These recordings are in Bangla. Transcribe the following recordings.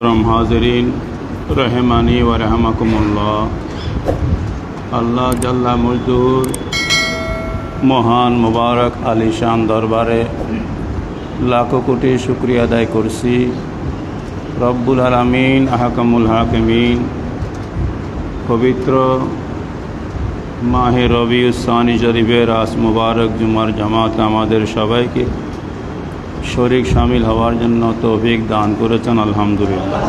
হাজরিন রহমানি ও রহমাকুমুল্লাহ আল্লাহ জাল্লা মজদুর মহান মুবারক আলিশান দরবারে লাখো কোটি শুক্রিয়া আদায় করছি রব্বুল আলমিন আহকামুল হাকিমিন পবিত্র মাহে রবি উসানি শরীফের আস মুবারক জুমার জামাত আমাদের সবাইকে শরিক সামিল হওয়ার জন্য তৌফিক দান করেছেন, আলহামদুলিল্লাহ।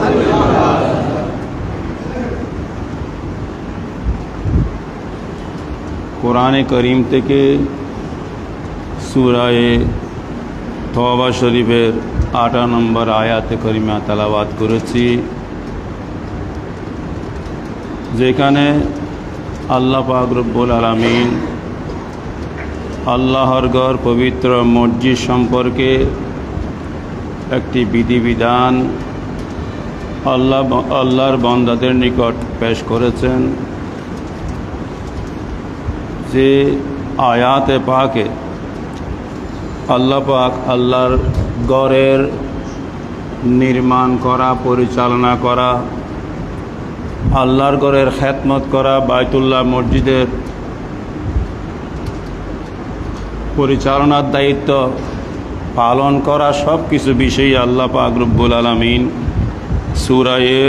কোরআনে করিম থেকে সুরায়ে তওবা শরীফের আটা নম্বর আয়াতে করিমা তালাবাদ করেছি। যেখানে আল্লাহ পাক রব্বুল আলমিন আল্লাহর ঘর পবিত্র মসজিদ সম্পর্কে একটি বিধিবিধান আল্লাহ আল্লাহর বন্দাদের নিকট পেশ করেছেন যে আয়াতে পাকে আল্লাহ পাক আল্লাহর গড়ের নির্মাণ করা, পরিচালনা করা, আল্লাহর গড়ের খ্যাতমত করা বায়তুল্লাহ মসজিদের পরিচালনার দায়িত্ব পালন করা সব কিছু বিষয়ই আল্লাহ পাক রব্বুল আলমিন সুরায়ে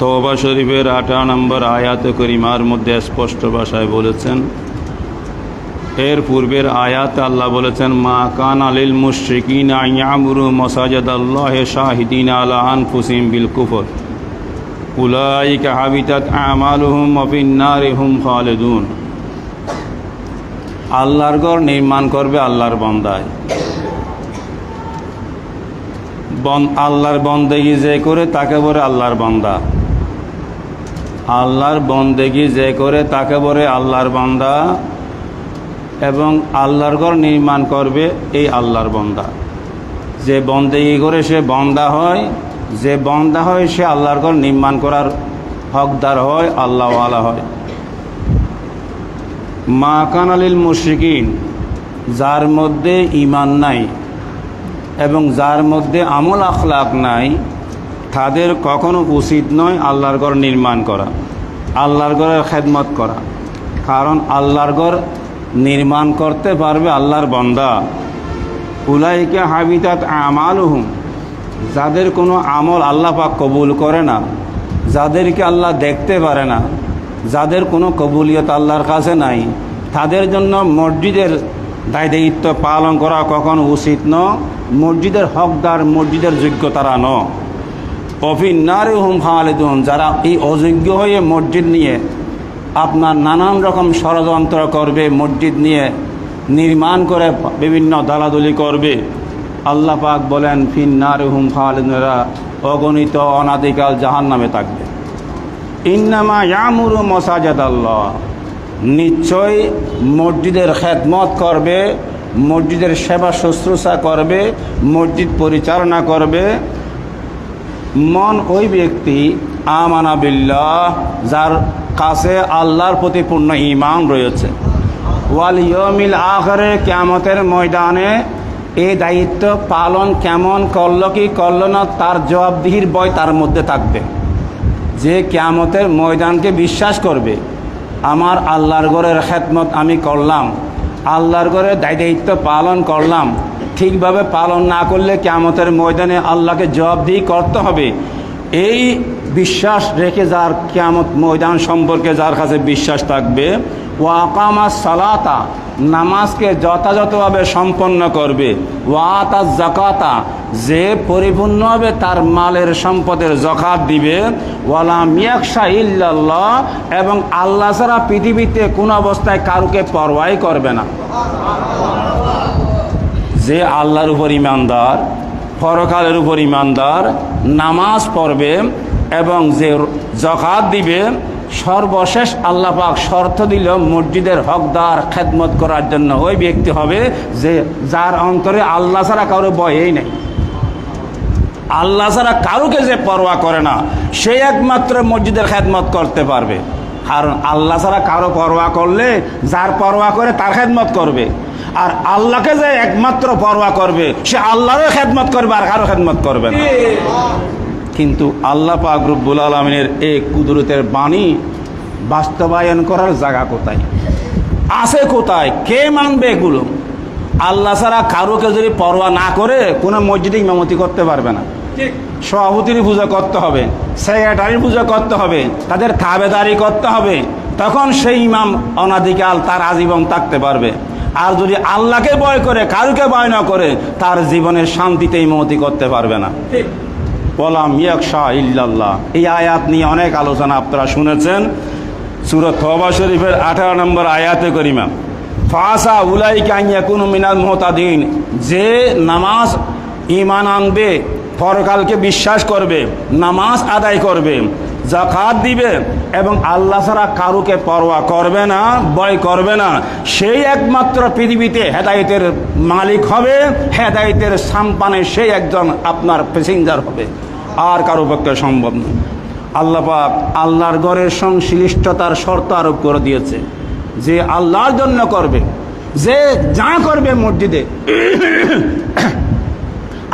তওবা শরীফের আটা নম্বর আয়াত করিমার মধ্যে স্পষ্ট ভাষায় বলেছেন, এর পূর্বের আয়াত আল্লাহ বলেছেন, মা কান আলিল মুশরিকিন আয়ামুরু মসাজদ আল্লাহ শাহিদিন আলা আনফুসিম বিল কুফর। উলাইকা হাবিতাত আমালুহুম অফিন্নারিহুম খালেদুন। আল্লাহর ঘর নির্মাণ করবে আল্লাহর বন্দায়। বন, আল্লাহর বন্দেগি যে করে তাকে বলে আল্লাহর বন্দা। আল্লাহর বন্দেগি যে করে তাকে বলে আল্লাহর বন্দা এবং আল্লাহর ঘর নির্মাণ করবে এই আল্লাহর বন্দা। যে বন্দেগি করে সে বন্দা হয়, যে বন্দা হয় সে আল্লাহর ঘর নির্মাণ করার হকদার হয় আল্লাহ আল্লাহওয়ালা হয়। মা কানালিল মুশরিকিন, যার মধ্যে ইমান নাই এবং যার মধ্যে আমল আখলাক নাই, তাদের কখনো উচিত নয় আল্লাহর ঘর নির্মাণ করা, আল্লাহর ঘরের খেদমত করা। কারণ আল্লাহর ঘর নির্মাণ করতে পারবে আল্লাহর বন্দা। উলাইকে হাবিতাত আমালুহুম, যাদের কোনো আমল আল্লাহ পাক কবুল করে না, যাদেরকে আল্লাহ দেখতে পারে না, যাদের কোনো কবুলিয়ত আল্লাহর কাছে নাই, তাদের জন্য মসজিদের দায় দায়িত্ব পালন করা কখনো উচিত ন? মসজিদের হকদার, মসজিদের যোগ্য তারা ন অফিনারে হুম খালেদুন, যারা এই অযোগ্য হয়ে মসজিদ নিয়ে আপনার নানান রকম ষড়যন্ত্র করবে, মসজিদ নিয়ে নির্মাণ করে বিভিন্ন দালাদলি করবে। আল্লাহ পাক বলেন ফিন্নারে হুম খালেদুনেরা অগণিত অনাদিকাল জাহান নামে থাকবে। ইন্নামা ইয়ামুরু মসাজাদ আল্লাহ নিশ্চয় মসজিদের খেদমত করবে, মসজিদের সেবা শুশ্রূষা করবে, মসজিদ পরিচালনা করবে। মন ওই ব্যক্তি, আমানা বিল্লাহ, যার কাছে আল্লাহর প্রতি পূর্ণ ইমান রয়েছে। ওয়াল ইয়মিল আখরে, ক্যামতের ময়দানে এই দায়িত্ব পালন কেমন করল, কি করল না, তার জবাবদিহির বয় তার মধ্যে থাকবে। যে ক্যামতের ময়দানকে বিশ্বাস করবে আমার আল্লাহর ঘরের খেদমত আমি করলাম। আল্লাহর দায় দায়িত্ব পালন করলাম। ঠিকভাবে পালন না করলে ক্যামতের ময়দানে আল্লাহকে জবাবদিহি করতে হবে। এই বিশ্বাস রেখে যার ক্যামত ময়দান সম্পর্কে যার কাছে বিশ্বাস থাকবে ওয়াকামা সালাতা নামাজকে যথাযথভাবে সম্পন্ন করবে। ওয়াতা জাকাতা যে পরিপূর্ণভাবে তার মালের সম্পদের জকাত দিবে। ওয়ালা মিয়াকশা ইল্লাল্লাহ, এবং আল্লাহ ছাড়া পৃথিবীতে কোন অবস্থায় কারুকে পরোয়াই করবে না। যে আল্লাহর উপর ইমানদার, পরকালের উপর ইমানদার, নামাজ পড়বে এবং যে জকাত দিবে সর্বশেষ আল্লাহ পাক শর্ত দিল মসজিদের হকদার খেদমত করার জন্য। ওই ব্যক্তি হবে যে, যার অন্তরে আল্লাহ ছাড়া কারও বয়েই নেই। আল্লাহ ছাড়া কারুকে যে পরোয়া করে না, সে একমাত্র মসজিদের খেদমত করতে পারবে। কারণ আল্লাহ ছাড়া কারও পরোয়া করলে, যার পরোয়া করে তার খেদমত করবে। আর আল্লাহকে যে একমাত্র পরোয়া করবে, সে আল্লাহরও খেদমত করবে আর কারও খেদমত করবে না। কিন্তু আল্লাহ পাক রব্বুল আলমিনের এই কুদরতের বাণী বাস্তবায়ন করার জায়গা কোথায়? আছে কোথায়? কে মানবে এগুলো? আল্লাহ ছাড়া কারোকে যদি পরোয়া না করে কোনো মসজিদে ইমামতি করতে পারবে না। সভাপতির পুজো করতে হবে সেক্রেটারির পুজো করতে হবে তাদের থাবেদারি করতে হবে তখন সেই ইমাম অনাদিকাল তার আজীবন থাকতে পারবে। আর যদি আল্লাহকে ভয় করে কারুকে ভয় না করে তার জীবনের শান্তিতে ইমামতি করতে পারবে না। বলাম ইয়াকশা ইল্লাল্লাহ। এই আয়াত নিয়ে অনেক আলোচনা আপনারা শুনেছেন। সুরত থবা শরীফের আঠারো নম্বর আয়াতে করিমা। ফাসা উলাই কাইয়াকুন মিনাল মোহতাদিন। যে নামাজ ইমান আনবে, পরকালকে বিশ্বাস করবে, নামাজ আদায় করবে জাকাত দিবে এবং আল্লাহ ছাড়া কারুকে পরোয়া করবে না, ভয় করবে না, সেই একমাত্র পৃথিবীতে হেদায়েতের মালিক হবে, হেদায়েতের সাম্পানে সেই একজন আপনার প্যাসেঞ্জার হবে। আর কারও পক্ষে সম্ভব নয় আল্লাহ পাক আল্লাহর গড়ের সংশ্লিষ্টতার শর্ত আরোপ করে দিয়েছে। যে আল্লাহর জন্য করবে, যে যা করবে মসজিদে,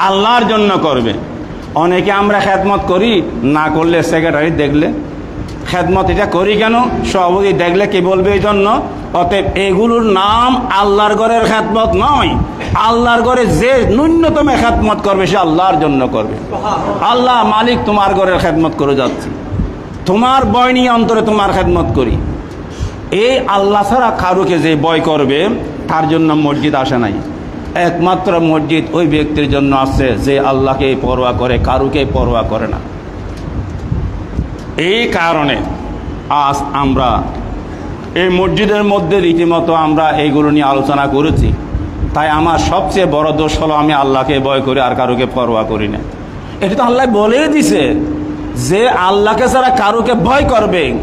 আল্লাহর জন্য করবে। অনেকে আমরা খেদমত করি, না করলে সেক্রেটারি দেখলে খেদমত এটা করি কেন? সভাপতি দেখলে কি বলবে এই জন্য? অতএব এগুলোর নাম আল্লাহর ঘরের খেদমত নয়। আল্লাহর ঘরে যে ন্যূনতম খেদমত করবে, সে আল্লাহর জন্য করবে। আল্লাহ মালিক তোমার ঘরের খেদমত করে যাচ্ছি। তোমার বয় নিয়ে অন্তরে তোমার খেদমত করি। এই আল্লাহ ছাড়া কারুকে যে বয় করবে, তার জন্য মসজিদ আসে নাই। একমাত্র মসজিদ ওই ব্যক্তির জন্য আছে যে আল্লাহকে পরোয়া করে, কারুকে পরোয়া করে না। এই কারণে আজ আমরা এই মসজিদের মধ্যে রীতিমতো আমরা এইগুলো নিয়ে আলোচনা করেছি। তাই আমার সবচেয়ে বড় দোষ হলো আমি আল্লাহকে ভয় করি আর কারোকে পরোয়া করি না। এটা তো আল্লাহ বলেই দিছে যে আল্লাহকে ছাড়া কারোকে ভয় করবে।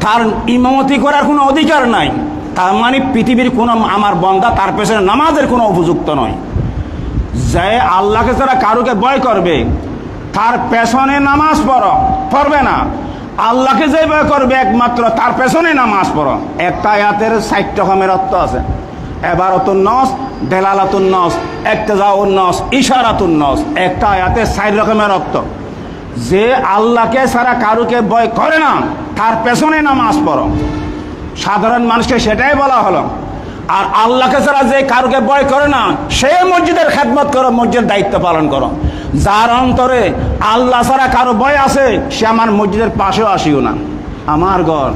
তার ইমামতি করার কোনো অধিকার নাই। তার মানে পৃথিবীর কোনো আমার বন্ধা তার পেছনে নামাজের কোনো উপযুক্ত নয়। যে আল্লাহকে ছাড়া কারোকে ভয় করবে তার পেছনে নামাজ পড়ো। পড়বে না। আল্লাহকে যে ভয় করবে একমাত্র, তার পেছনে নামাজ পড়ো। একটা আয়াতের ষাট রকমের অর্থ আছে। এবারতুন নস, দেলালাতুন নস, একতেজাউন নস, ইশারাতুন নস। একটা আয়াতে ষাট রকমের অর্থ। যে আল্লাহকে ছাড়া কারুকে ভয় করে না, তার পেছনে নামাজ পড়ো। সাধারণ মানুষকে সেটাই বলা হলো। আর আল্লাহকে ছাড়া যে কারুকে ভয় করে না, সে মসজিদের খেদমত করো, মসজিদের দায়িত্ব পালন করো। যার অন্তরে আল্লাহ ছাড়া কারও ভয় আছে সে আমার মসজিদের পাশেও আসিও না। আমার ঘর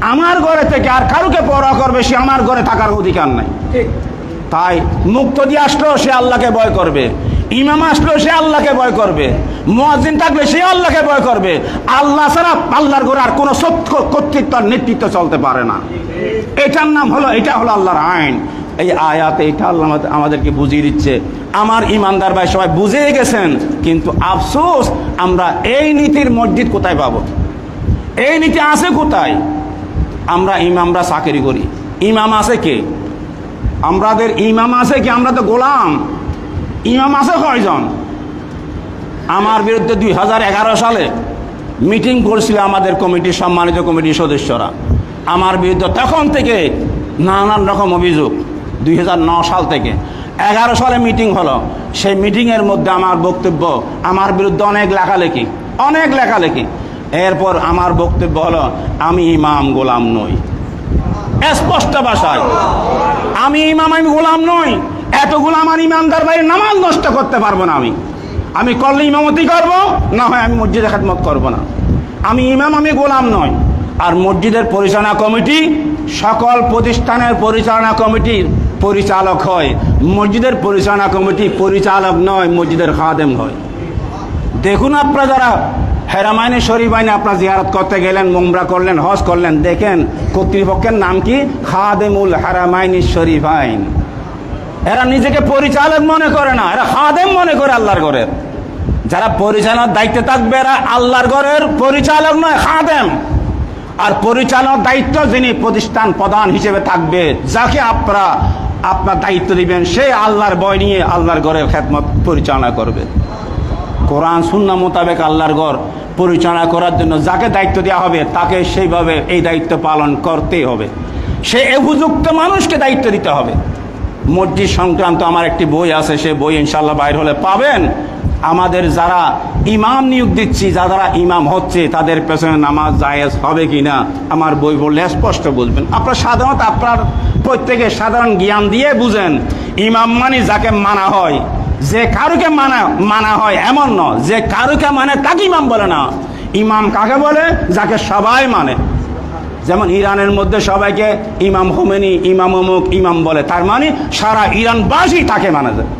আমার ঘরে থেকে আর কারুকে পড়া করবে সে আমার ঘরে থাকার অধিকার নাই। তাই মুক্ত দিয়ে আসলেও সে আল্লাহকে ভয় করবে ইমাম আসলেও সে আল্লাহকে ভয় করবে মুয়াজ্জিন থাকলে সে আল্লাহকে ভয় করবে। আল্লাহ ছাড়া আল্লাহর ঘরে আর কোনো সত্য কর্তৃত্ব নেতৃত্ব চলতে পারে না। এটার নাম হলো এটা হলো আল্লাহর আইন। এই আয়াতে এটা আল্লাহ আমাদেরকে বুঝিয়ে দিচ্ছে। আমার ইমানদার ভাই সবাই বুঝে গেছেন, কিন্তু আফসোস, আমরা এই নীতির মসজিদ কোথায় পাবো? এই নীতি আছে কোথায়? আমরা ইমামরা চাকরি করি। ইমাম আছে কে? আমাদের ইমাম আছে কি? আমরা তো গোলাম। ইমাম আছে কয়জন? আমার বিরুদ্ধে দুই হাজার এগারো সালে মিটিং করছিল আমাদের কমিটির সম্মানিত কমিটির সদস্যরা। আমার বিরুদ্ধে তখন থেকে নানান রকম অভিযোগ। দুই সাল থেকে। এগারো সালে মিটিং হলো। সেই মিটিংয়ের মধ্যে আমার বক্তব্য, আমার বিরুদ্ধে অনেক লেখালেখি অনেক লেখালেখি। এরপর আমার বক্তব্য হলো, আমি ইমাম গোলাম নই। স্পষ্ট ভাষায়, আমি ইমাম, আমি গোলাম নই। এতগুলো আমার ইমানদার ভাই নামাজ নষ্ট করতে পারব না আমি। আমি করলে ইমামতি করব, না হয় আমি মসজিদে খেদমত করব না। আমি ইমাম, আমি গোলাম নই। আর মসজিদের পরিচালনা কমিটি, সকল প্রতিষ্ঠানের পরিচালনা কমিটির পরিচালক হয়। মসজিদের পরিচালনা কমিটি পরিচালক নয়, মসজিদের খাদেম হয়। দেখুন আপনারা যারা হেরামাইনে শরীফ আইনে আপনার জিয়ারত করতে গেলেন, মুমরা করলেন, হজ করলেন, দেখেন কর্তৃপক্ষের নাম কি? খাদেমুল হারামাইনি শরীফ আইন। এরা নিজেকে পরিচালক মনে করে না, এরা খাদেম মনে করে আল্লাহর ঘরের। যারা পরিচালনার দায়িত্বে থাকবে, এরা আল্লাহর ঘরের পরিচালক নয়, খাদেম। আর পরিচালনার দায়িত্ব যিনি প্রতিষ্ঠান প্রধান হিসেবে থাকবে, যাকে আপনারা আপনার দায়িত্ব দিবেন, সে আল্লাহর বয় নিয়ে আল্লাহর ঘরের খেদমত পরিচালনা করবে। কোরআন শূন্য মোতাবেক আল্লাহর ঘর পরিচালনা করার জন্য যাকে দায়িত্ব দেওয়া হবে, তাকে সেইভাবে এই দায়িত্ব পালন করতেই হবে। সে উপযুক্ত মানুষকে দায়িত্ব দিতে হবে। মসজিদ সংক্রান্ত আমার একটি বই আছে, সে বই ইনশাল্লাহ বাইর হলে পাবেন। আমাদের যারা ইমাম নিয়োগ দিচ্ছি যারা ইমাম হচ্ছে, তাদের পেছনে নামাজ জায়েজ হবে কি না আমার বই বললে স্পষ্ট বুঝবেন। আপনার সাধারণত আপনার প্রত্যেকে সাধারণ জ্ঞান দিয়ে বুঝেন, ইমাম মানে যাকে মানা হয়। যে কারুকে মানা মানা হয় এমন ন যে কারুকে মানে তাকে ইমাম বলে না। ইমাম কাকে বলে? যাকে সবাই মানে। যেমন ইরানের মধ্যে সবাইকে ইমাম হোমেনি, ইমাম অমুক, ইমাম বলে, তার মানে সারা ইরানবাসী তাকে মানে যায়।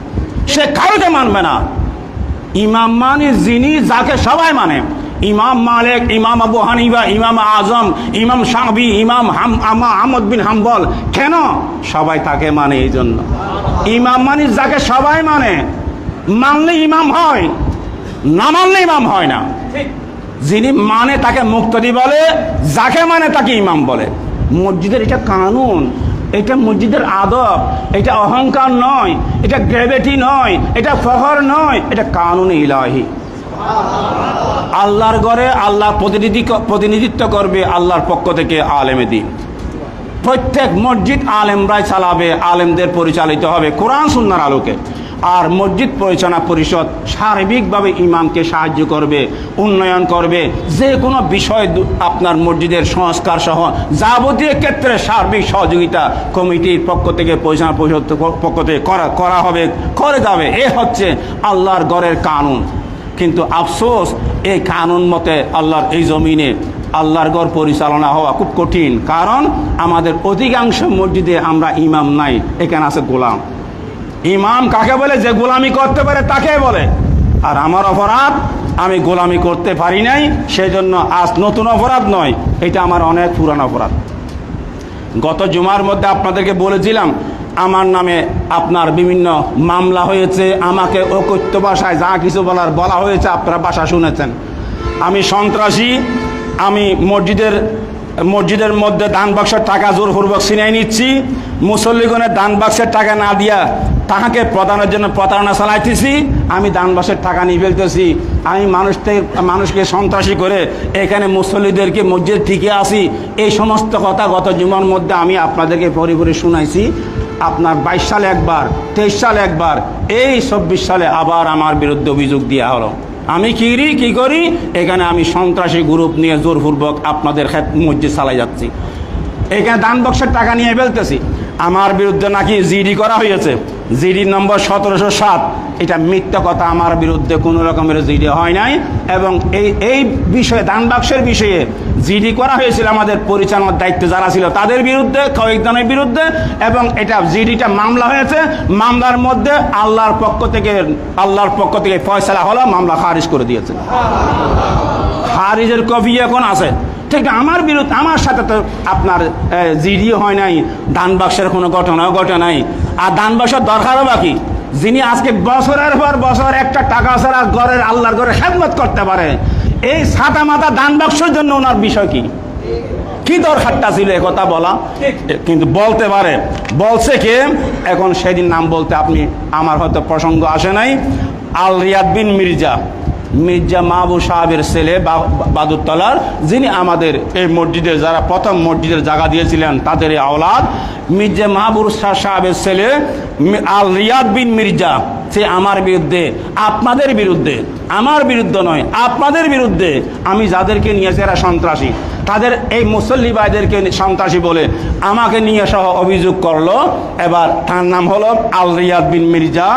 সে কারুকে মানবে না। ইমাম মানে যিনি, যাকে সবাই মানে। ইমাম মালিক, ইমাম আবু হানিফা, ইমাম আজম, ইমাম সাহবি ইমাম আহমদ বিন হাম্বল। কেন? সবাই তাকে মানে এই জন্য। ইমাম মানে যাকে সবাই মানে মানলে ইমাম হয়, না মানলে ইমাম হয় না। যিনি মানে তাকে মুক্তদি বলে, যাকে মানে তাকে ইমাম বলে। মসজিদের এটা কানুন। এটা মসজিদের আদব, এটা অহংকার নয়, এটা গ্রেভিটি নয়, এটা ফহর নয়, এটা কানুন ইলাহি। আল্লাহর ঘরে আল্লাহ প্রতিনিধি প্রতিনিধিত্ব করবে আল্লাহর পক্ষ থেকে আলেমে দিন। প্রত্যেক মসজিদ আলেমরাই চালাবে, আলেমদের পরিচালিত হবে। কোরআন সুন্নার আলোকে। আর মসজিদ পরিচালনা পরিষদ সার্বিকভাবে ইমামকে সাহায্য করবে, উন্নয়ন করবে। যে কোনো বিষয় আপনার মসজিদের সংস্কার সহ যাবতীয় ক্ষেত্রে সার্বিক সহযোগিতা কমিটির পক্ষ থেকে পরিচালনা পরিষদ পক্ষ থেকে করা করা হবে, করে যাবে। এ হচ্ছে আল্লাহর গড়ের কানুন। কিন্তু আফসোস এই কানুন মতে আল্লাহর এই জমিনে আল্লাহর গড় পরিচালনা হওয়া খুব কঠিন। কারণ আমাদের অধিকাংশ মসজিদে আমরা ইমাম নাই, এখানে আছে গোলাম। ইমাম কাকে বলে? যে গোলামি করতে পারে তাকে বলে। আর আমার অপরাধ, আমি গোলামি করতে পারি নাই সেই জন্য আজ নতুন অপরাধ নয়, এটা আমার অনেক পুরানো অপরাধ। গত জুমার মধ্যে আপনাদেরকে বলেছিলাম, আমার নামে আপনার বিভিন্ন মামলা হয়েছে, আমাকে অকথ্য ভাষায় যা কিছু বলার বলা হয়েছে আপনারা ভাষা শুনেছেন। আমি সন্ত্রাসী, আমি মসজিদের মসজিদের মধ্যে দান বাক্সের টাকা জোরপূর্বক ছিনিয়ে নিচ্ছি, মুসল্লিগণের দান বাক্সের টাকা না দিয়া তাহাকে প্রদানের জন্য প্রতারণা চালাইতেছি, আমি দান বাক্সের টাকা নিয়ে ফেলতেছি। আমি মানুষকে মানুষকে সন্ত্রাসী করে এখানে মুসল্লিদেরকে মসজিদ ঠিকই আসি এই সমস্ত কথা গত জুমার মধ্যে আমি আপনাদেরকে পরিপরি শুনাইছি। আপনার বাইশ সালে একবার, তেইশ সালে একবার, এই চব্বিশ সালে আবার আমার বিরুদ্ধে অভিযোগ দেওয়া হলো। আমি করি? কি করি? এখানে আমি সন্ত্রাসী গ্রুপ নিয়ে জোরপূর্বক আপনাদের মসজিদ চালাই যাচ্ছি। এখানে দান বক্সের টাকা নিয়ে ফেলতেছি। আমার বিরুদ্ধে নাকি জিডি করা হয়েছে। জিডি নম্বর সতেরোশো সাত। এটা মিথ্যা কথা, আমার বিরুদ্ধে কোনো রকমের জিডি হয় নাই। এবং এই এই বিষয়ে, দান বাক্সের বিষয়ে জিডি করা হয়েছিল আমাদের পরিচালনার দায়িত্বে যারা ছিল, তাদের বিরুদ্ধে কয়েকজনের বিরুদ্ধে, এবং এটা জিডিটা মামলা হয়েছে। মামলার মধ্যে আল্লাহর পক্ষ থেকে, আল্লাহর পক্ষ থেকে ফয়সলা হলো, মামলা খারিজ করে দিয়েছে। খারিজের কপি এখন আছে। ঠিক আমার বিরুদ্ধে, আমার সাথে তো আপনার জিডিও হয় নাই দান বাক্সের কোনো ঘটনাও ঘটে নাই। আর দান বাক্সের দরকারও বাকি। যিনি আজকে বছরের পর বছর একটা টাকা ছাড়া ঘরের আল্লাহর ঘরে খেদমত করতে পারে, এই ছাতা মাথা দান বাক্সের জন্য ওনার বিষয় কি? কি দরকারটা ছিল কথা বলা? কিন্তু বলতে পারে। বলছে কে? এখন সেদিন নাম বলতে আপনি, আমার হয়তো প্রসঙ্গ আসে নাই। আল রিয়াদ বিন মির্জা। মির্জা মাহবু সাহাবের ছেলে বা- বাদুরতলার, যিনি আমাদের এই মসজিদের যারা প্রথম মসজিদের জায়গা দিয়েছিলেন, তাদের এই আওলাদ। মির্জা মাহবুর শাহ সাহাবের ছেলে আল রিয়াদ বিন মির্জা, সে আমার বিরুদ্ধে, আপনাদের বিরুদ্ধে, আমার বিরুদ্ধে নয়, আপনাদের বিরুদ্ধে আমি যাদেরকে নিয়েছি এরা সন্ত্রাসী। তাদের এই মুসল্লি ভাইদেরকে সন্ত্রাসী বলে আমাকে নিয়ে সহ অভিযোগ করল। এবার তার নাম হলো আল রিয়াদ বিন মির্জা।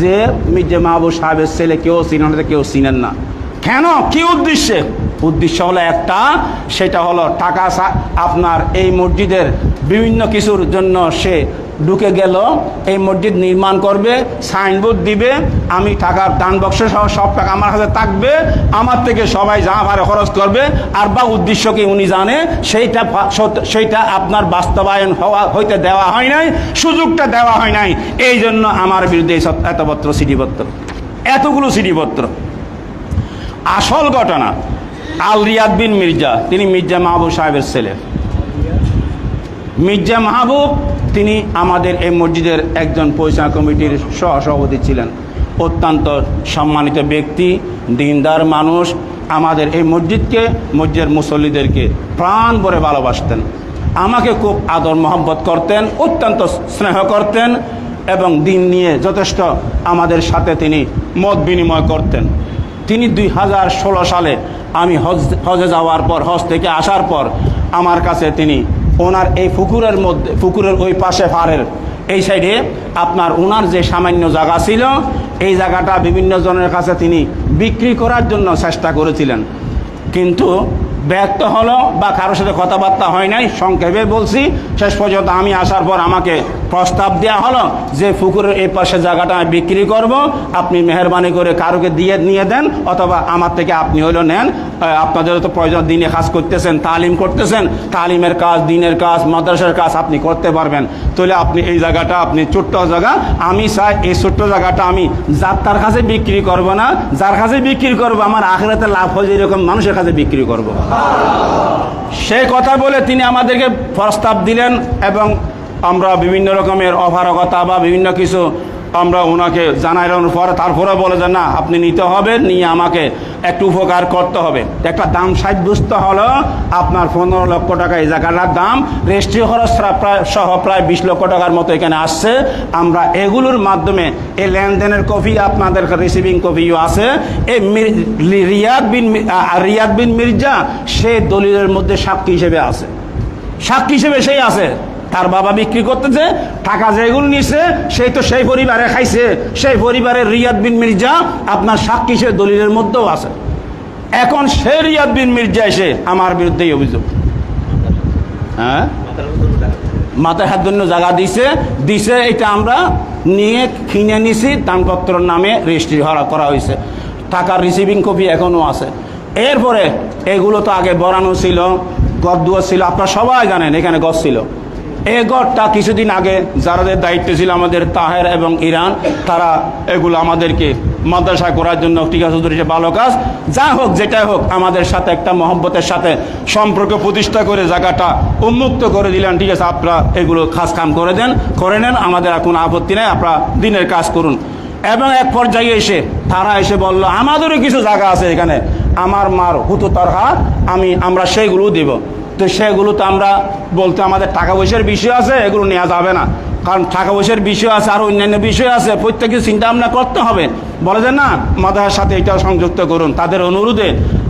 যে মির্জা মাহবুব সাহেবের ছেলে কেউ চিনেন কেউ চিনেন না। কেন? কি উদ্দেশ্যে? উদ্দেশ্য হলো একটা, সেটা হলো টাকা আপনার এই মসজিদের বিভিন্ন কিছুর জন্য সে ঢুকে গেল, এই মসজিদ নির্মাণ করবে, সাইনবোর্ড দিবে, আমি টাকার দান বক্স সহ সব টাকা আমার কাছে থাকবে, আমার থেকে সবাই যা ভারে খরচ করবে, আর বা উদ্দেশ্য কি উনি জানে, সেইটা সেইটা আপনার বাস্তবায়ন হওয়া হইতে দেওয়া হয় নাই, সুযোগটা দেওয়া হয় নাই, এই জন্য আমার বিরুদ্ধে এতপত্র সিডিপত্র এতগুলো সিডিপত্র আসল ঘটনা, আল রিয়াদ বিন মির্জা, তিনি মির্জা মাহবুব সাহেবের ছেলে। মির্জা মাহবুব, তিনি আমাদের এই মসজিদের একজন পরিচালনা কমিটির সহসভাপতি ছিলেন। অত্যন্ত সম্মানিত ব্যক্তি, দিনদার মানুষ। আমাদের এই মসজিদকে, মসজিদের মুসল্লিদেরকে প্রাণ ভরে ভালোবাসতেন। আমাকে খুব আদর মহব্বত করতেন, অত্যন্ত স্নেহ করতেন এবং দিন নিয়ে যথেষ্ট আমাদের সাথে তিনি মত বিনিময় করতেন। তিনি দুই হাজার ষোলো সালে আমি হজ, হজে যাওয়ার পর, হজ থেকে আসার পর আমার কাছে তিনি ওনার এই পুকুরের মধ্যে, পুকুরের ওই পাশে ফারের এই সাইডে আপনার ওনার যে সামান্য জায়গা ছিল, এই জায়গাটা বিভিন্ন জনের কাছে তিনি বিক্রি করার জন্য চেষ্টা করেছিলেন। কিন্তু ব্যর্থ হলো বা কারোর সাথে কথাবার্তা হয় নাই, সংক্ষেপে বলছি, শেষ পর্যন্ত আমি আসার পর আমাকে প্রস্তাব দেওয়া হলো যে পুকুরের এই পাশে জায়গাটা আমি বিক্রি করব, আপনি মেহরবানি করে কারোকে দিয়ে, নিয়ে দেন, অথবা আমার থেকে আপনি হলো নেন। আপনাদের তো প্রয়োজন দিনে কাজ করতেছেন, তালিম করতেছেন, তালিমের কাজ, দিনের কাজ, মাদ্রাসার কাজ আপনি করতে পারবেন। তাহলে আপনি এই জায়গাটা, আপনি ছোট্ট জায়গা, আমি চাই এই ছোট্ট জায়গাটা আমি যার তার কাছে বিক্রি করব না, যার কাছে বিক্রি করব, আমার আখেরাতে লাভ হয় এরকম মানুষের কাছে বিক্রি করব। সেই কথা বলে তিনি আমাদেরকে প্রস্তাব দিলেন এবং আমরা বিভিন্ন রকমের অভারগতা বা বিভিন্ন কিছু আমরা ওনাকে জানাইলাম পরে তারপরে বলে যে, না, আপনি নিতে হবে, নিয়ে আমাকে একটু উপকার করতে হবে। একটা দাম সাব্যস্ত হলো, আপনার পনেরো লক্ষ টাকা এই জায়গাটার দাম, রেজিস্ট্রি খরচ প্রা- প্রায়, সহ প্রায় বিশ লক্ষ টাকার মতো এখানে আসছে। আমরা এগুলোর মাধ্যমে এই লেনদেনের কপি, আপনাদের রিসিভিং কপিও আছে। এই রিয়াদ বিন রিয়াদ বিন মির্জা, সে দলিলের মধ্যে সাক্ষী হিসেবে আছে। সাক্ষী হিসেবে সেই আছে। তার বাবা বিক্রি করতেছে, টাকা যেগুলো নিছে, সেই তো সেই পরিবারে খাইছে। সেই পরিবারের রিয়াদ বিন মির্জা আপনার সাক্ষী হিসেবে দলিলের মধ্যেও আছে। এখন সে রিয়াদ বিন মির্জা এসে আমার বিরুদ্ধেই অভিযোগ। হ্যাঁ? মাথায় হাত জন্য জায়গা দিছে দিছে, এটা আমরা নিয়ে কিনে নিছি, দানপত্রর নামে রেজিস্ট্রি করা হয়েছে। টাকার রিসিভিং কপি এখনও আছে। এরপরে এগুলো তো আগে বরানো ছিল গদ্দুয়া ছিল, আপনারা সবাই জানেন, এখানে গছ ছিল। এই গড়টা কিছুদিন আগে যারাদের দায়িত্ব ছিল আমাদের তাহের এবং ইরান তারা এগুলো আমাদেরকে মাদ্রাসা করার জন্য ঠিক আছে হুজুর, এটা ভালো কাজ। যা হোক যেটাই হোক আমাদের সাথে একটা মহব্বতের সাথে সম্পর্ক প্রতিষ্ঠা করে জায়গাটা উন্মুক্ত করে দিলেন ঠিক আছে আপনারা এগুলো খাস কাম করে দেন করে নেন আমাদের আর কোনো আপত্তি নেই আপনারা দিনের কাজ করুন। এবং এক পর্যায়ে এসে তারা এসে বলল আমাদেরও কিছু জায়গা আছে এখানে আমার মার হুতু তরহা আমি আমরা সেইগুলো দেব। তো সেগুলো তো আমরা বলতে আমাদের টাকা পয়সার বিষয় আছে, এগুলো নেওয়া যাবে না। কারণ টাকা পয়সার বিষয় আছে, আর অন্যান্য বিষয় আছে, প্রত্যেকে চিন্তা ভাবনা করতে হবে। বলে যে না, মাদার সাথে এটা সংযুক্ত করুন। তাদের অনুরোধে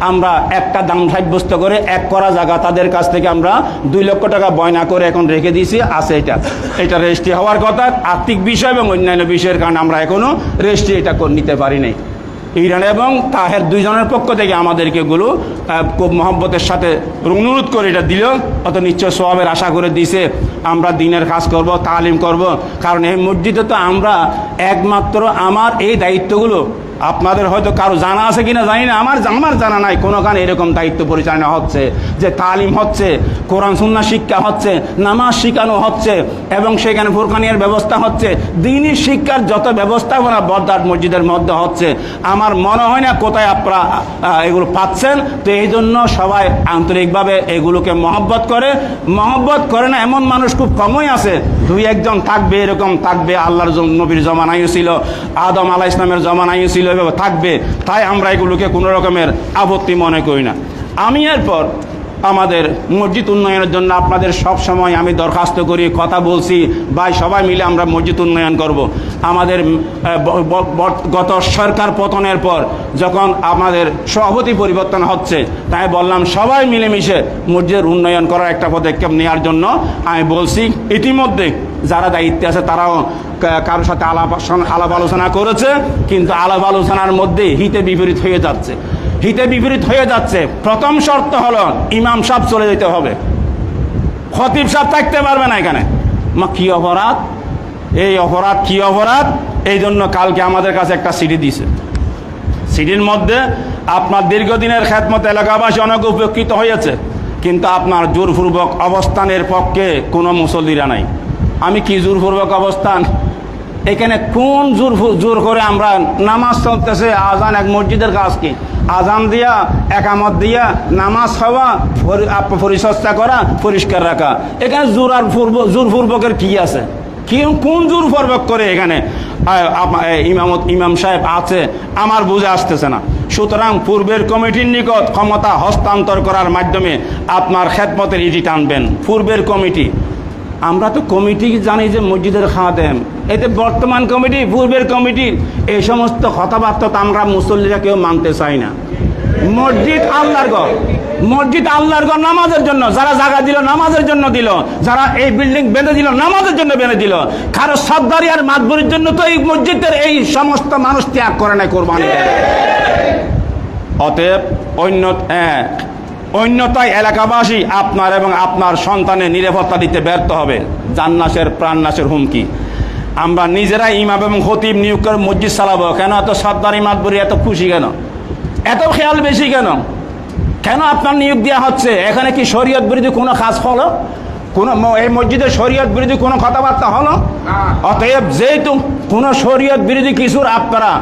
আমরা একটা দাম সাব্যস্ত করে এক করা জায়গা তাদের কাছ থেকে আমরা দুই লক্ষ টাকা বয়না করে এখন রেখে দিয়েছি, আছে এটা। এটা রেজিস্ট্রি হওয়ার কথা, আর্থিক বিষয় এবং অন্যান্য বিষয়ের কারণে আমরা এখনও রেজিস্ট্রি এটা করে, নিতে পারি নাই। ইরান এবং তাহের দুইজনের পক্ষ থেকে আমাদেরকে গুলো খুব মহব্বতের সাথে অনুরোধ করে এটা দিল। অত নিশ্চয় সবের আশা করে দিছে, আমরা দিনের কাজ করব, তালিম করব। কারণ এই মসজিদে তো আমরা একমাত্র আমার এই দায়িত্বগুলো আপনাদের হয়তো কারও জানা আছে কিনা জানি না, আমার আমার জানা নাই। কোনোখানে এরকম দায়িত্ব পরিচালনা হচ্ছে, যে তালিম হচ্ছে, কোরআন, সুন্না, শিক্ষা হচ্ছে, নামাজ শিখানো হচ্ছে, এবং সেখানে ফুরকানিয়ার ব্যবস্থা হচ্ছে, দিনই শিক্ষার যত ব্যবস্থাপনা বরদার মসজিদের মধ্যে হচ্ছে, আমার মনে হয় না কোথায় আপনারা এগুলো পাচ্ছেন। তো এই জন্য সবাই আন্তরিকভাবে এগুলোকে মহব্বত করে। মহব্বত করে না, এমন মানুষ খুব কমই আছে। দুই একজন থাকবে, এরকম থাকবে, আল্লাহর নবীর জমানায়ও ছিল, আদম আলাহ ইসলামের জমানায়ও ছিল। থাকবে তাই আমরা এগুলোকে কোনো রকমের আপত্তি মনে করি না। আমি এরপর আমাদের মসজিদ উন্নয়নের জন্য আপনাদের সব সময় আমি দরখাস্ত করি, কথা বলছি ভাই, সবাই মিলে আমরা মসজিদ উন্নয়ন করব। আমাদের ব- ব- ব- গত সরকার পতনের পর যখন আমাদের সভাপতি পরিবর্তন হচ্ছে, তাই বললাম সবাই মিলেমিশে মসজিদের উন্নয়ন করার একটা পদক্ষেপ নেওয়ার জন্য আমি বলছি, ইতিমধ্যে যারা দায়িত্বে আছে তারাও কারোর সাথে আলাপ আলাপ আলোচনা করেছে, কিন্তু আলাপ আলোচনার মধ্যে হিতে বিপরীত হয়ে যাচ্ছে হিতে বিপরীত হয়ে যাচ্ছে। প্রথম শর্ত হলো ইমাম সাহেব চলে যেতে হবে। খতিব সাহেব থাকতে পারবে না এখানে। মা, কি অপরাধ? এই অপরাধ, কি অপরাধ? এই জন্য কালকে আমাদের কাছে একটা সিডি দিছে। সিডির মধ্যে আপনার দীর্ঘদিনের খ্যাতমত এলাকাবাসী অনেক উপকৃত হয়েছে, কিন্তু আপনার জোরপূর্বক অবস্থানের পক্ষে কোনো মুসল্লিরা নাই। আমি কি জোরপূর্বক অবস্থান? এখানে কোন জোর জোর করে আমরা নামাজ চলতেছে? আজান এক মসজিদের কাজ কি? আজান দিয়া, একামত দিয়া, নামাজ হওয়া পরিচর্যা করা, পরিষ্কার রাখা। এখানে জোর আর পূর্ব জোরপূর্বকের কি আছে? কোন জোর পূর্বক করে এখানে ইমামত ইমাম সাহেব আছে? আমার বুঝে আসতেছে না। সুতরাং পূর্বের কমিটির নিকট ক্ষমতা হস্তান্তর করার মাধ্যমে আপনার খেদমতের ইটি টানবেন। পূর্বের কমিটি আমরা তো কমিটি জানি যে মসজিদের খাদেম। এতে বর্তমান কমিটি, পূর্বের কমিটি, এই সমস্ত কথাবার্তা তো আমরা মুসল্লিরা কেউ মানতে চাই না। মসজিদ আল্লাহর ঘর। মসজিদ আল্লাহর ঘর নামাজের জন্য। যারা জায়গা দিল, নামাজের জন্য দিল। যারা এই বিল্ডিং বেঁধে দিল, নামাজের জন্য বেঁধে দিল। কারও সর্দারি আর মাতবরির জন্য তো এই মসজিদের এই সমস্ত মানুষ ত্যাগ করে নাই কোরবানি। অতএব অন্য এক। অন্যতায় এলাকাবাসী আপনার এবং আপনার সন্তানের নিরাপত্তা দিতে ব্যর্থ হবে। জান্নাসের প্রাণনাশের হুমকি। আমরা নিজেরাই ইমাম এবং খতিব নিয়োগ করে মসজিদ চালাবো। কেন এত সর্দারি মাতবরি এত খুশি কেন? এত খেয়াল বেশি কেন? কেন আপনার নিয়োগ দেওয়া হচ্ছে? এখানে কি শরীয়ত বিরোধী কোনো কাজ হলো? কোনো এই মসজিদে শরীয়ত বিরোধী কোনো কথাবার্তা হলো? অতএব যেহেতু কোনো শরীয়ত বিরোধী কিছুর আপনারা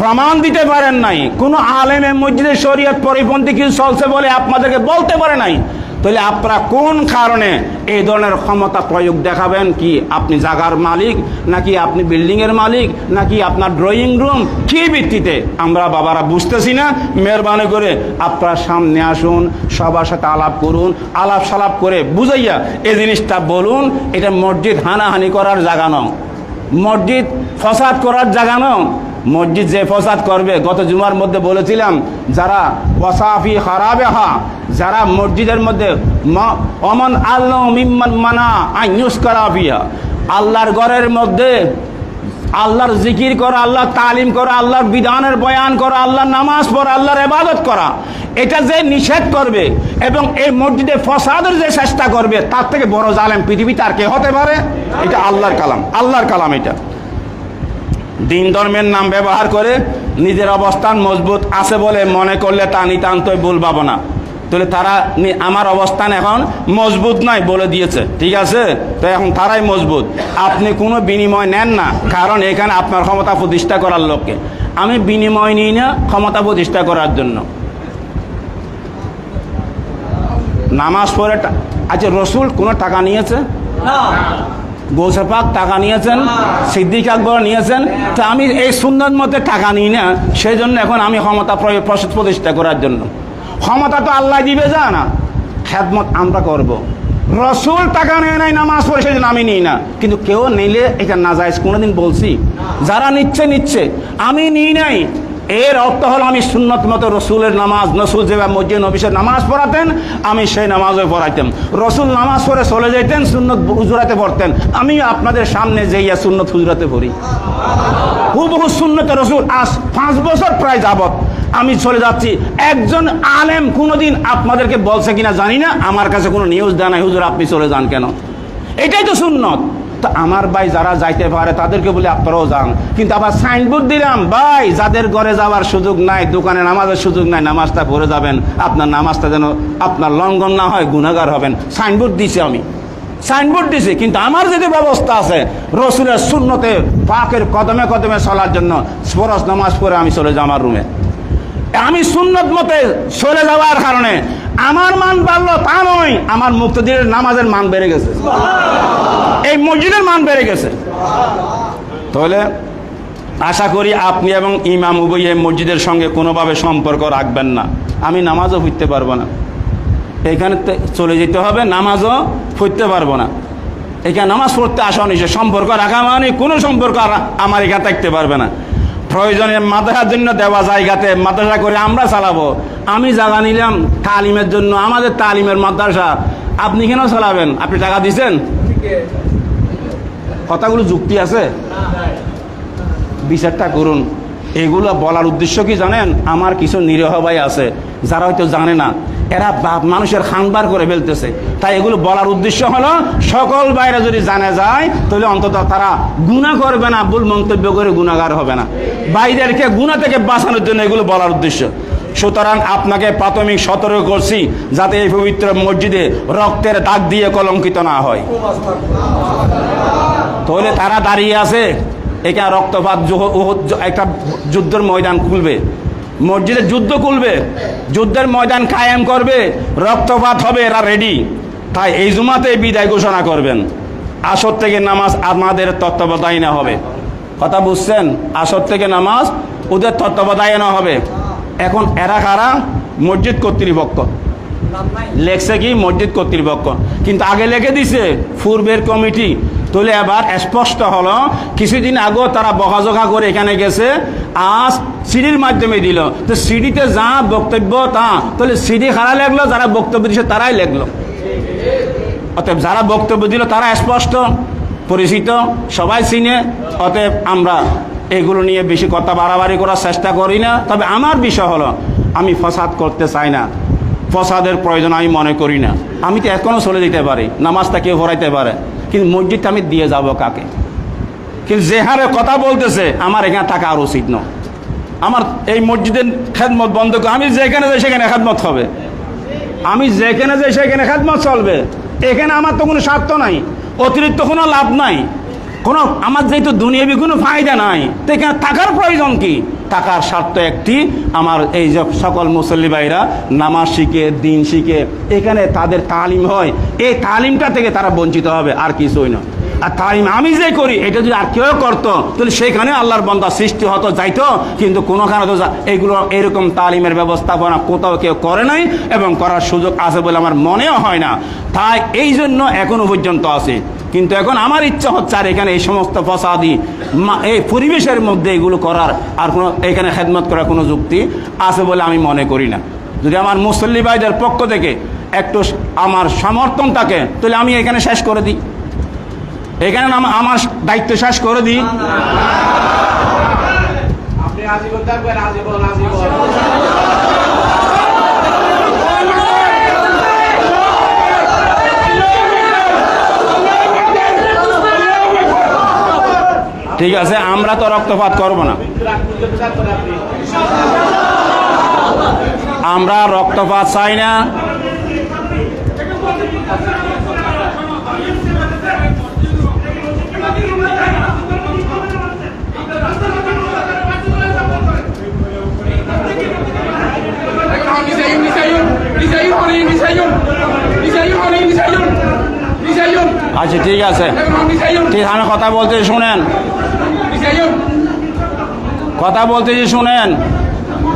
প্রমাণ দিতে পারেন নাই। কোনো আলেম মসজিদে শরীয়ত পরিপন্থী কিছু চলছে বলে আপনাদেরকে বলতে পারে নাই। তাহলে আপনারা কোন কারণে এই ধরনের ক্ষমতা প্রয়োগ দেখাবেন? কি আপনি জাগার মালিক, নাকি আপনি বিল্ডিংয়ের মালিক, নাকি আপনার ড্রয়িং রুম? কি ভিত্তিতে? আমরা বাবারা বুঝতেছি না। মেহরবানি করে আপনার সামনে আসুন, সবার সাথে আলাপ করুন আলাপ সালাপ করে বুঝাইয়া এই জিনিসটা বলুন, এটা মসজিদ হানাহানি করার জায়গা নয়। মসজিদ ফসাদ করার জায়গা নয়। মসজিদ যে ফসাদ করবে, গত জুমার মধ্যে বলেছিলাম, যারা ওয়াসাফি খারাবে হা যারা মসজিদের মধ্যে অমন আল্লাহ মানা আইনুস করাফিয়া আল্লাহর ঘরের মধ্যে আল্লাহর জিকির করা আল্লাহ তালিম করা, আল্লাহর বিধানের বয়ান করা, আল্লাহর নামাজ পড়া, আল্লাহর এবাদত করা। এটা যে নিষেধ করবে এবং এই মসজিদে ফসাদের যে চেষ্টা করবে, তার থেকে বড় জালেম পৃথিবীতে আর কে হতে পারে? এটা আল্লাহর কালাম আল্লাহর কালাম এটা। দিন ধর্মের নাম ব্যবহার করে নিজের অবস্থান মজবুত আছে বলে মনে করলে তা নিতান্তই ভুল পাবো না। তাহলে তারা আমার অবস্থান এখন মজবুত নয় বলে দিয়েছে, ঠিক আছে? তো এখন তারাই মজবুত। আপনি কোনো বিনিময় নেন না, কারণ এখানে আপনার ক্ষমতা প্রতিষ্ঠা করার লোককে। আমি বিনিময় নিই না ক্ষমতা প্রতিষ্ঠা করার জন্য। নামাজ পড়ে আচ্ছা রসুল কোনো টাকা নিয়েছে? গোসেপাক টাকা নিয়েছেন, সিদ্দিক আকবর নিয়েছেন। তা আমি এই সুন্দর মতে টাকা নিই না সেই জন্য এখন আমি ক্ষমতা প্রতিষ্ঠা করার জন্য। ক্ষমতা তো আল্লাহ দিবে যা না। খেদমত আমরা করব। রসুল টাকা নেয় নাই, নামাজ পড়ে সেই আমি নিই না। কিন্তু কেউ নিলে এটা না যায় কোনোদিন বলছি। যারা নিচ্ছে নিচ্ছে। আমি নিই নাই। এর অর্থ হলো আমি সুন্নত মতো রসুলের নামাজ, নসুল যেভাবে মসজিদ নবিসের নামাজ পড়াতেন, আমি সেই নামাজও পড়াইতাম। রসুল নামাজ পড়ে চলে যাইতেন সুন্নত হুজুরাতে পড়তেন। আমি আপনাদের সামনে যেইয়া সুন্নত হুজুরাতে পড়ি। হুবহু সুন্নত রসুল আজ পাঁচ বছর প্রায় যাবত আমি চলে যাচ্ছি। একজন আলেম কোনোদিন আপনাদেরকে বলছে কিনা জানি না, আমার কাছে কোনো নিউজ দেয় নাই। হুজুর, আপনি চলে যান কেন? এটাই তো সুন্নত। তো আমার ভাই যারা যাইতে পারে, তাদেরকে বলে আপনারাও যান। কিন্তু আবার সাইনবোর্ড দিলাম, ভাই, যাদের ঘরে যাওয়ার সুযোগ নাই, দোকানে নামাজের সুযোগ নাই, নামাজটা পড়ে যাবেন। আপনার নামাজটা যেন আপনার লঙ্ঘন না হয় গুণাগার হবেন। সাইনবোর্ড দিছি আমি। সাইনবোর্ড দিছি, কিন্তু আমার যদি ব্যবস্থা আছে, রসুলের শূন্যতে পাকের কদমে কদমে চলার জন্য, ফরজ নামাজ পড়ে আমি চলে যাই আমার রুমে। আমি সুন্নত মতে চলে যাওয়ার কারণে আমার মান বাড়লো তা নয়, আমার মুক্তদিনের নামাজের মান বেড়ে গেছে। এই মসজিদের মান বেড়ে গেছে। তাহলে আশা করি আপনি এবং ইমাম উভয় এই মসজিদের সঙ্গে কোনোভাবে সম্পর্ক রাখবেন না। আমি নামাজও ফুটতে পারব না। এখানে চলে যেতে হবে, নামাজও পড়তে পারব না। এখানে নামাজ পড়তে আসা নিষেধ, সম্পর্ক রাখা মানে কোনো সম্পর্ক আমার এখানে থাকতে পারবে না। প্রয়োজনে মাদ্রাসার জন্য দেওয়া জায়গাতে মাদ্রাসা করে আমরা চালাবো। আমি জায়গা নিলাম তালিমের জন্য, আমাদের তালিমের মাদ্রাসা। আপনি কেন চালাবেন? আপনি টাকা দিছেন? কথাগুলো যুক্তি আছে? বিচারটা করুন। এগুলো বলার উদ্দেশ্য কি জানেন? আমার কিছু নিরীহ ভাই আছে, যারা হয়তো জানে না। এরা মানুষের খানবার করে ফেলতেছে। তাই এগুলো বলার উদ্দেশ্য হলো, সকল বাইরে যদি জানা যায়, তাহলে অন্তত তারা গুণা করবে না, ভুল মন্তব্য করে গুণাগার হবে না। বাইরেরকে গুণা থেকে বাঁচানোর জন্য এগুলো বলার উদ্দেশ্য। সুতরাং আপনাকে প্রাথমিক সতর্ক করছি, যাতে এই পবিত্র মসজিদে রক্তের দাগ দিয়ে কলঙ্কিত না হয়। তাহলে তারা দাঁড়িয়ে আছে এটা রক্তপাত একটা যুদ্ধের ময়দান খুলবে। মসজিদে যুদ্ধ খুলবে যুদ্ধের ময়দান কায়েম করবে, রক্তপাত হবে, এরা রেডি তাই এই জুমাতে বিদায় ঘোষণা করবেন। আসর থেকে নামাজ আমাদের তত্ত্বাবধানে হবে। কথা বুঝছেন? আসর থেকে নামাজ ওদের তত্ত্বাবধানে হবে। এখন এরা কারা? মসজিদ কর্তৃপক্ষ। লেখছে কি? মসজিদ কর্তৃপক্ষ। কিন্তু আগে লেখে দিছে, পূর্বের কমিটি। তাহলে এবার স্পষ্ট হলো। কিছুদিন আগেও তারা বকাঝকা করে এখানে গেছে। আজ সিডির মাধ্যমে দিল। তো সিডিতে যা বক্তব্য তা। তাহলে সিডি খারা লাগল যারা বক্তব্য দিছে তারাই লেখলো। অতএব যারা বক্তব্য দিল তারা স্পষ্ট, পরিচিত, সবাই চিনে। অতএব আমরা এগুলো নিয়ে বেশি কথা বাড়াবাড়ি করার চেষ্টা করি না। তবে আমার বিষয় হলো, আমি ফসাদ করতে চাই না। ফসাদের প্রয়োজন আমি মনে করি না। আমি তো এখনও চলে যেতে পারি। নামাজটা কেউ ভরাইতে পারে। কিন্তু মসজিদটা আমি দিয়ে যাব কাকে? কিন্তু যে হারে কথা বলতেছে, আমার এখানে থাকা আর উচিত নয়। আমার এই মসজিদের খেদমত বন্ধ করে, আমি যেখানে যাই সেখানে খেদমত হবে। আমি যেখানে যাই সেখানে খেদমত চলবে। এখানে আমার তো কোনো স্বার্থ নাই, অতিরিক্ত কোনো লাভ নাই। কোনো, আমার যেহেতু দুনিয়াবি কোনো ফায়দা নাই, তো এখানে থাকার প্রয়োজন কি? টাকার স্বার্থ একটি আমার এই যে সকল মুসল্লি ভাইরা নামাজ শিখে, দিন শিখে, এখানে তাদের তালিম হয়। এই তালিমটা থেকে তারা বঞ্চিত হবে, আর কিছুই না আর তালিম আমি যে করি, এটা যদি আর কেউ করতো, তাহলে সেখানে আল্লাহর বন্দা সৃষ্টি হতো, যাইতো, কিন্তু কোনোখানে তো এইগুলো এরকম তালিমের ব্যবস্থাপনা কোথাও কেউ করে নাই এবং করার সুযোগ আছে বলে আমার মনেও হয় না। তাই এই জন্য এখনও পর্যন্ত আছে। কিন্তু এখন আমার ইচ্ছা হচ্ছে আর এখানে এই সমস্ত ফসাদি এই পরিবেশের মধ্যে এগুলো করার আর কোনো, এখানে খেদমত করার কোনো যুক্তি আছে বলে আমি মনে করি না। যদি আমার মুসল্লি ভাইদের পক্ষ থেকে একটু আমার সমর্থন থাকে, তাহলে আমি এখানে শেষ করে দিই। এখানে আম- আমার দায়িত্ব শেষ করে দিই। আপনি আজীবন থাকবেন আজীবন আজীবন ঠিক আছে, আমরা তো রক্তপাত করব না। আমরা রক্তপাত চাই না। আচ্ছা ঠিক আছে। ঠিক কথা বলতে শুনেন। কথা বলতেছি শুনেন,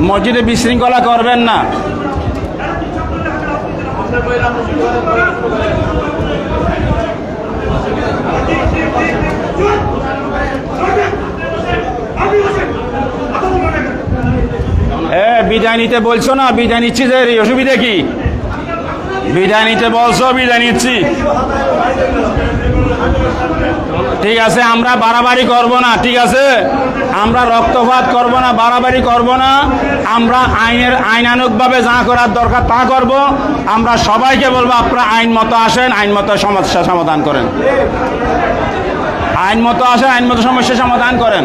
মসজিদে বিশৃঙ্খলা করবেন না। বিদায় নিতে বলছো না? বিদায় নিচ্ছি যে অসুবিধা কি? বিদায় নিতে বলছো, বিদায় নিচ্ছি। ঠিক আছে, আমরা বাড়াবাড়ি করব না, ঠিক আছে? আমরা রক্তপাত করব না, বাড়াবাড়ি করব না। আমরা আইনের আইনানুগভাবে যা করার দরকার তা করব। আমরা সবাইকে বলব, আপনারা আইন মতো আসেন, আইন মতো সমস্যা সমাধান করেন। আইন মতো আসেন, আইন মতো সমস্যা সমাধান করেন।